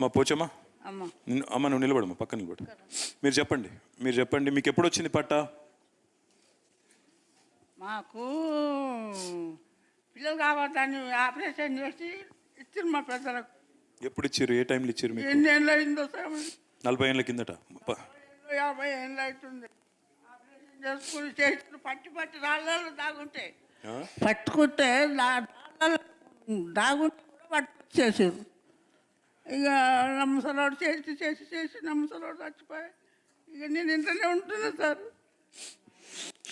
మా పోచమ్మా? అమ్మ. నువ్వు నిలబడమ్మా పక్కన నిలబడు. మీరు చెప్పండి మీరు చెప్పండి మీకు ఎప్పుడు వచ్చింది పట్ట? మాకు పిల్లలు కావద్దని ఆపరేషన్ చేసి ఇచ్చారు మా పెద్దలకు. ఎప్పుడు ఇచ్చారు ఏ టైంలో ఇచ్చారు మీకు? ఎన్ని ఏళ్ళు అయిందో సార్ నలభై ఏళ్ళ కిందట. యాభై ఏళ్ళు అవుతుంది. ఆపరేషన్ చేసుకుని చేసి పట్టి పట్టి రాళ్ళలో దాగుంటే? పట్టుకుంటే దాగుంటే కూడా పట్టుకొచ్చేసారు ఇక నమ్మసలోడు చేసి చేసి చేసి నమ్మసలోడు చచ్చిపోయి ఇక నేను ఇంట్లోనే ఉంటున్నా సార్.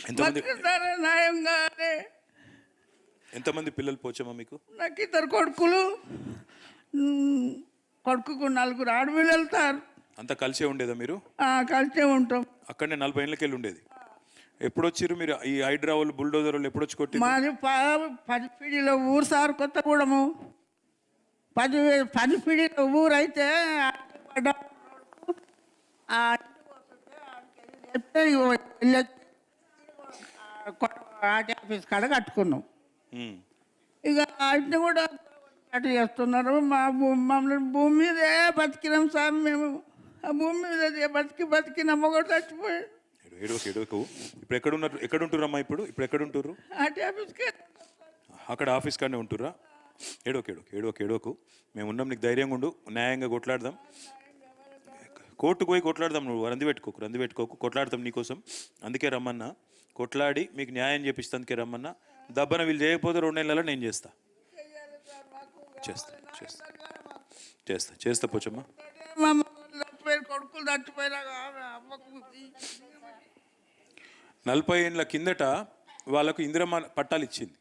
ఎంతమంది బతుకుతారా న్యాయంగానే ఎంతమంది పిల్లలు పోచమ్మా మీకు? నాకు ఇద్దరు కొడుకులు. కొడుకుకు నలుగురు ఆడపిల్లలు వెళ్తారు అంతా కలిసే ఉండేదా మీరు? కలిసే ఉంటాం. అక్కడనే నలభై ఏళ్ళకి వెళ్ళి ఉండేది. ఎప్పుడు వచ్చిర్రు మీరు? ఈ హైడ్రా వాళ్ళు బుల్డోజర్ వాళ్ళు ఎప్పుడు వచ్చి కొట్టి మాది ప- పది పీడిలో ఊరు సార్ కొత్తగూడెము. పది పది పీడిలో ఊరు అయితే ఆడికి పడ్డ ఆ ఇంటికి వస్తుంటే ఆడికి వెళ్ళి చెప్తే ఇగో వెళ్ళొచ్చి ఆ కొత్త ఆర్టీ ఆఫీస్ కాడ కట్టుకున్నాం. ఇక ఇంటిని కూడా అటు చేస్తున్నారు మా మమ్మల్ని భూమి మీదే బతికినాం సార్ మేము. ఆ భూమి మీద బతికి బతికి నమ్మకం చచ్చిపోయాడు ఇప్పుడు ఎక్కడ ఉన్నారు ఎక్కడ ఉంటురమ్మా ఇప్పుడు? ఇప్పుడు ఎక్కడ ఉంటుర్రు? ఆర్టీ అక్కడ ఆఫీస్ కాడనే ఉంటుర్రా? ఏడోకు ఏడోకు ఏడోకు ఏడోకు. మేము ఉన్నాం నీకు ధైర్యంగా ఉండు న్యాయంగా కొట్లాడదాం. కోర్టుకు పోయి కొట్లాడదాం నువ్వు రంది పెట్టుకోకు రంది పెట్టుకోకు కొట్లాడతాం నీకోసం అందుకే రమ్మన్నా కొట్లాడి మీకు న్యాయం చేపిస్తా అందుకే రమ్మన్నా. దబ్బన వీళ్ళు చేయకపోతే రెండు నెలల్లో నేను చేస్తా. చేస్తా చేస్తా చేస్తా చేస్తా పోచమ్మా. కొడుకులు నలభై ఏళ్ళ కిందట వాళ్ళకు ఇందిరమ్మ పట్టాలు ఇచ్చింది.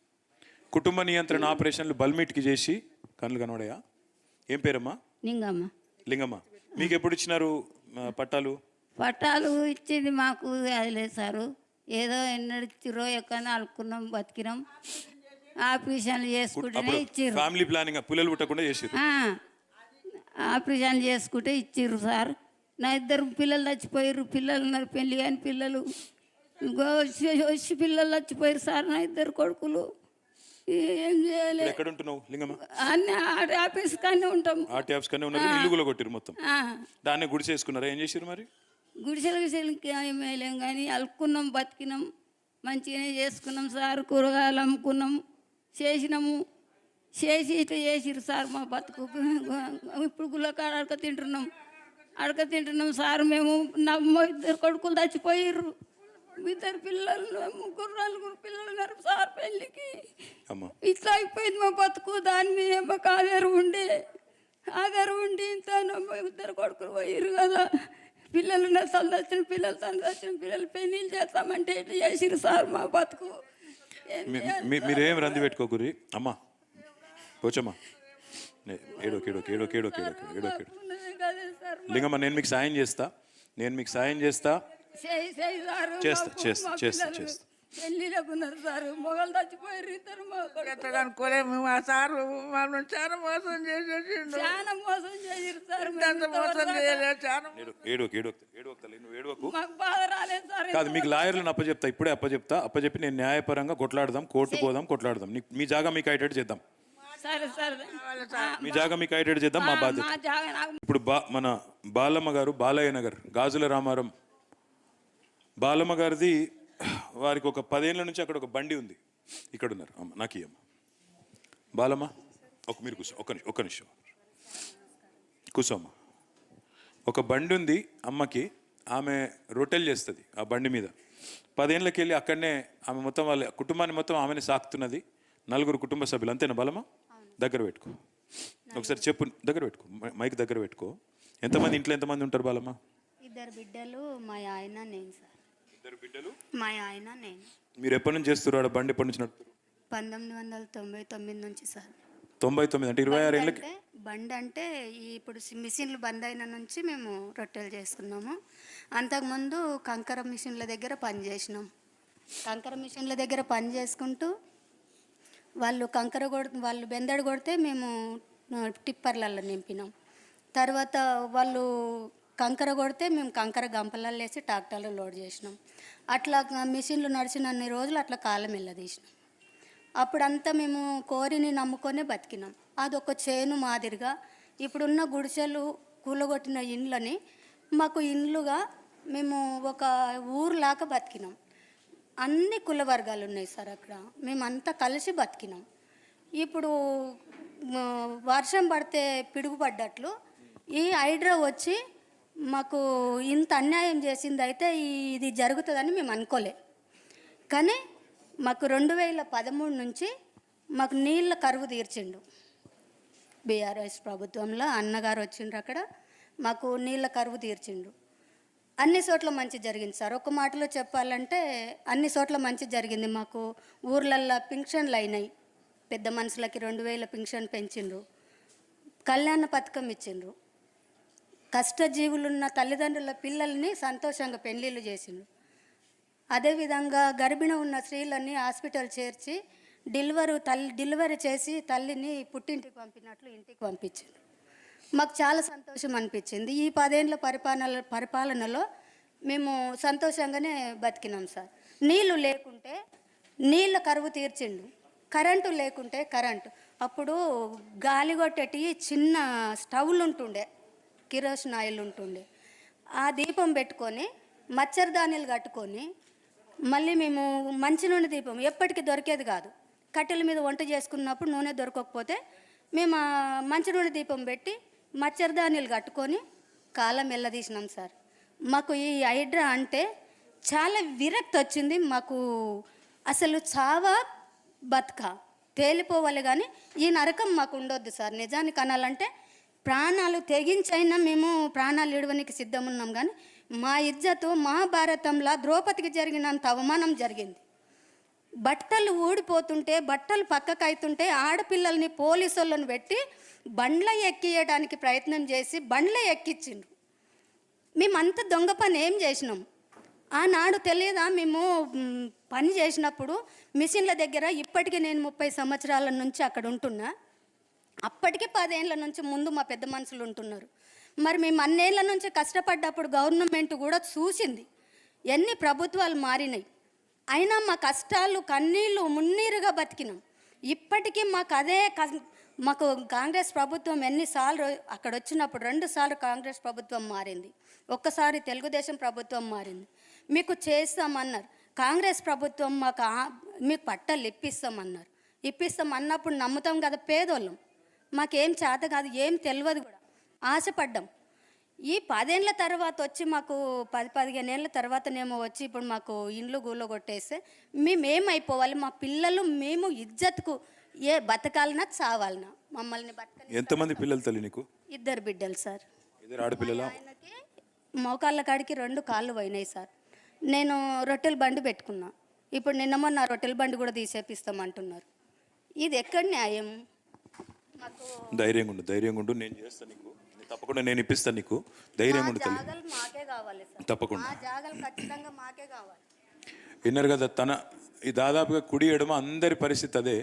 కుటుంబ నియంత్రణ ఆపరేషన్లు బల్మిట్కి చేసి కళ్ళు కనబడాయా? ఏం పేరమ్మా? నింగమ్మ లింగమ్మ. మీకు ఎప్పుడు ఇచ్చినారు ఆ, పట్టాలు? పట్టాలు ఇచ్చింది మాకు అది లేదు సారు. ఏదో ఎన్నడు ఇచ్చిరో ఎక్కడ అలుకున్నాం బతికినాం. ఆపరేషన్లు చేసుకుంటేనే అప్పుడు ఇచ్చిర్రు. ఫ్యామిలీ ప్లానింగ్ పుల్లలు పుట్టకుండా చేసిర్రు. ఆ, ఆపరేషన్లు చేసుకుంటే ఇచ్చిర్రు సార్. నా ఇద్దరు పిల్లలు చచ్చిపోయారు పిల్లలు ఉన్నారు పెళ్ళి కాని పిల్లలు. ఇంకో వచ్చి వచ్చి పిల్లలు చచ్చిపోయారు సార్ నా ఇద్దరు కొడుకులు. ఏం చేయలే? ఇప్పుడు ఎక్కడ ఉంటున్నావు లింగమ్మ? అన్నీ ఆడ ఆఫీస్ కానీ ఉంటాం. ఆర్టీ ఆఫీస్ కన్నా ఉన్నారు ఇల్లు కూడా కొట్టిరు మొత్తం. ఆ. దాన్ని గుడి చేసుకున్నారా? ఏం చేసిర్రు మరి? గుడిసెలు గుడిసెలకి ఏం వేయలేం కానీ అలుక్కున్నాం బతికినాం. మంచిగానే చేసుకున్నాం సార్ కూరగాయలు అమ్ముకున్నాం చేసినాము. చేసి ఇట్లా చేసిర్రు సార్ మా బతుకు. ఇప్పుడు గుల్లకాడ అడక తింటున్నాం. అడక తింటున్నాం సార్ మేము. నా మా ఇద్దరు కొడుకులు చచ్చిపోయిర్రు. ఇద్దరు పిల్లలు ముగ్గురు నలుగురు పిల్లలు ఉన్నారు సార్. అమ్మ. ఇట్లా అయిపోయింది మా బతుకు దాని మీద మాకు ఆధారం ఉండే. ఆధారం ఉండి ఇంత ఇద్దరు కొడుకులు పోయారు కదా. పిల్లలు నా వచ్చిన పిల్లలు వచ్చిన పిల్లలు పెళ్ళిళ్ళు చేస్తామంటే ఇట్లా చేసిరు సార్ మా బతుకు? మీరేం రంది పెట్టుకోకురి అమ్మా. పోచమ్మా. ఉన్నది కదే సార్ లింగమ్మ నేను మీకు సాయం చేస్తా. నేను మీకు సాయం చేస్తా. చేస్తా, చేస్తా, చేస్తా, చేస్తా. పెళ్ళిళ్ళకు ఉన్నారు సార్ మొగలు చచ్చిపోయారు ఇద్దరు. ఎట్లా అనుకోలేము మా సారు మమ్మల్ని చాలా మోసం చేసేసిండు. చాలా మోసం చేసిరు సార్. మేము ఎంత మోసం చేయలేదు చాలా ఏడో ఏడోకి ఏడోకి ఏడోకి తల్లి నువ్వు ఏడవకు. మాకు బాధ రాలేదు సార్ కాదు మీకు లాయర్లను అప్పచెప్తా ఇప్పుడే అప్పచెప్తా అప్పచెప్పి నేను న్యాయపరంగా కొట్లాడదాం కోర్టు పోదాం కొట్లాడదాం. మీ జాగా మీకు అయ్యేటట్టు చేద్దాం. సరే సరే. మీ జాగా మీకు అయ్యేటట్టు చేద్దాం మా బాధ్యత. మా జాగా నాకు ఇప్పుడు బా మన బాలమ్మ గారు బాలయ్య నగర్ గాజుల రామారం. బాలమ్మ గారిది వారికి ఒక పదేళ్ళ నుంచి అక్కడ ఒక బండి ఉంది. ఇక్కడ ఉన్నారు అమ్మ నాకు అమ్మ. బాలమ్మ ఒక మీరు కూర్చో ఒక నిమిషం ఒక నిమిషం. కూర్చో అమ్మ. ఒక బండి ఉంది అమ్మకి ఆమె రొట్టెలు చేస్తుంది ఆ బండి మీద. పదేళ్ళకి వెళ్ళి అక్కడనే ఆమె మొత్తం వాళ్ళ కుటుంబాన్ని మొత్తం ఆమెనే సాకుతున్నది. నలుగురు కుటుంబ సభ్యులు. అంతేనా బలమా దగ్గర పెట్టుకో. ఒకసారి చెప్పు దగ్గర పెట్టుకో. మైక్ దగ్గర పెట్టుకో. ఎంతమంది ఇంట్లో ఎంతమంది ఉంటారు బాలమ్మ? ఇద్దరు బిడ్డలు మా ఆయన నేను సార్. ఇద్దరు బిడ్డలు? మా ఆయన నేను. మీరు ఎప్పటి నుంచి చేస్తారు ఆడ బండి ఎప్పటి నుంచి నడుపుతారు పంతొమ్మిది వందల తొంభై తొమ్మిది నుంచి సార్. తొంభై తొమ్మిది అంటే ఇరవై ఆరు ఏళ్ళకి? అంటే బండ్ అంటే ఈ ఇప్పుడు సి- మిషన్లు బంద్ అయిన నుంచి మేము రొట్టెలు చేసుకున్నాము. అంతకుముందు కంకర మిషన్ల దగ్గర పని చేసినాం. కంకర మిషన్ల దగ్గర పని చేసుకుంటూ వాళ్ళు కంకర కొడ వాళ్ళు బెందడు కొడితే మేము ఆ, టిప్పర్లలో నింపినాం. తర్వాత వాళ్ళు కంకర కొడితే మేము కంకర గంపలలో వేసి ట్రాక్టర్లో లోడ్ చేసినాం. అట్లా మిషన్లు నడిచిన అన్ని రోజులు అట్లా కాలం వెళ్ళదీసినాం అప్పుడంతా మేము కోరిని నమ్ముకొనే బతికినాం. అదొక చేను మాదిరిగా ఇప్పుడున్న గుడిసెలు కూలగొట్టిన ఇండ్లని మాకు ఇండ్లుగా మేము ఒక ఊరులాగా బతికినాం. అన్ని కుల వర్గాలు ఉన్నాయి సార్ అక్కడ. మేమంతా కలిసి బతికినాం. ఇప్పుడు వర్షం పడితే పిడుగుపడ్డట్లు ఈ హైడ్రా వచ్చి మాకు ఇంత అన్యాయం చేసింది అయితే ఇది జరుగుతుందని మేము అనుకోలే. కానీ మాకు రెండు వేల పదమూడు నుంచి మాకు నీళ్ళ కరువు తీర్చిండు. బీఆర్ఎస్ ప్రభుత్వంలో అన్నగారు వచ్చిండ్రు అక్కడ మాకు నీళ్ళ కరువు తీర్చిండు. అన్ని చోట్ల మంచి జరిగింది సార్. ఒక మాటలో చెప్పాలంటే అన్ని చోట్ల మంచి జరిగింది మాకు. ఊర్లల్లో పింఛన్లు అయినాయి. పెద్ద మనుషులకి రెండు వేల పింఛన్ పెంచిండ్రు. కళ్యాణ పథకం ఇచ్చిండ్రు. కష్టజీవులున్న తల్లిదండ్రుల పిల్లల్ని సంతోషంగా పెళ్ళిళ్ళు చేసిండు అదేవిధంగా గర్భిణి ఉన్న స్త్రీలని హాస్పిటల్ చేర్చి డెలివరీ తల్లి డెలివరీ చేసి తల్లిని పుట్టింటికి పంపినట్లు ఇంటికి పంపించింది మాకు చాలా సంతోషం అనిపించింది. ఈ పదేళ్ళ పరిపాలన పరిపాలనలో మేము సంతోషంగానే బతికినాం సార్. నీళ్ళు లేకుంటే నీళ్ళ కరువు తీర్చిండు. కరెంటు లేకుంటే కరెంటు. అప్పుడు గాలి కొట్టేటి చిన్న స్టవ్లు ఉంటుండే. కిరోసిన్ ఆయిల్ ఉంటుండే ఆ దీపం పెట్టుకొని మచ్చరదానీలు కట్టుకొని మళ్ళీ మేము మంచి నూనె దీపం ఎప్పటికీ దొరికేది కాదు. కట్టెల మీద వంట చేసుకున్నప్పుడు నూనె దొరకకపోతే మేము మంచి నూనె దీపం పెట్టి మచ్చరదానీలు కట్టుకొని కాలం వెళ్ళదీసినాం సార్. మాకు ఈ హైడ్రా అంటే చాలా విరక్తి వచ్చింది. మాకు అసలు చావా బతుక. తేలిపోవాలి కానీ ఈ నరకం మాకు ఉండొద్దు సార్. నిజానికి అనాలంటే ప్రాణాలు తెగించైనా మేము ప్రాణాలు ఇడవనికి సిద్ధం ఉన్నాం కానీ మా ఇజ్జతు మహాభారతంలో ద్రౌపదికి జరిగినంత అవమానం జరిగింది. బట్టలు ఊడిపోతుంటే బట్టలు పక్కకు అవుతుంటే ఆడపిల్లల్ని పోలీసు వాళ్ళని పెట్టి బండ్ల ఎక్కియడానికి ప్రయత్నం చేసి బండ్ల ఎక్కించిండ్రు మేమంత దొంగ పని ఏం చేసినాం? ఆనాడు తెలియదా? మేము పని చేసినప్పుడు మిషన్ల దగ్గర ఇప్పటికీ నేను ముప్పై సంవత్సరాల నుంచి అక్కడ ఉంటున్నా. అప్పటికి పదేళ్ళ నుంచి ముందు మా పెద్ద మనుషులు ఉంటున్నారు. మరి మేము అన్నేళ్ళ నుంచి కష్టపడ్డప్పుడు గవర్నమెంట్ కూడా చూసింది. ఎన్ని ప్రభుత్వాలు మారినాయి. అయినా మా కష్టాలు కన్నీళ్ళు మున్నీరుగా బతికినాం. ఇప్పటికీ మాకు అదే మాకు కాంగ్రెస్ ప్రభుత్వం ఎన్నిసార్లు అక్కడ వచ్చినప్పుడు రెండుసార్లు కాంగ్రెస్ ప్రభుత్వం మారింది. ఒక్కసారి తెలుగుదేశం ప్రభుత్వం మారింది. మీకు చేస్తామన్నారు. కాంగ్రెస్ ప్రభుత్వం మాకు మీకు పట్టాలు ఇప్పిస్తామన్నారు. ఇప్పిస్తాం అన్నప్పుడు నమ్ముతాం కదా పేదోళ్ళం. మాకేం చేత కాదు ఏం తెలియదు కూడా. ఆశపడ్డాం. ఈ పదేళ్ళ తర్వాత వచ్చి మాకు పది పదిహేను ఏళ్ళ తర్వాతనేమో వచ్చి ఇప్పుడు మాకు ఇండ్లు గూళ్ళో కొట్టేస్తే మేము ఏమైపోవాలి మా పిల్లలు మేము ఇజ్జత్కు ఏ బతకాలనా చావాలనా మమ్మల్ని బతకని ఎంతమంది పిల్లలు తల్లి నీకు? ఇద్దరు బిడ్డలు సార్. ఆయనకి మోకాళ్ళ కాడికి రెండు కాళ్ళు పోయినాయి సార్. నేను రొట్టెల బండి పెట్టుకున్నా. ఇప్పుడు నిన్న మొన్న రొట్టెల బండి కూడా తీసేపిస్తామంటున్నారు. ఇది ఎక్కడ న్యాయం? ధైర్యంగా ఉండు ధైర్యంగా ఉండు నేను చేస్తాను నీకు. తప్పకుండా నేను ఇప్పిస్తాను నీకు. ధైర్యంగా ఉండు తల్లి. తప్పకుండా. విన్నారు కదా తన ఈ దాదాపుగా కుడి ఎడమ అందరి పరిస్థితి అదే.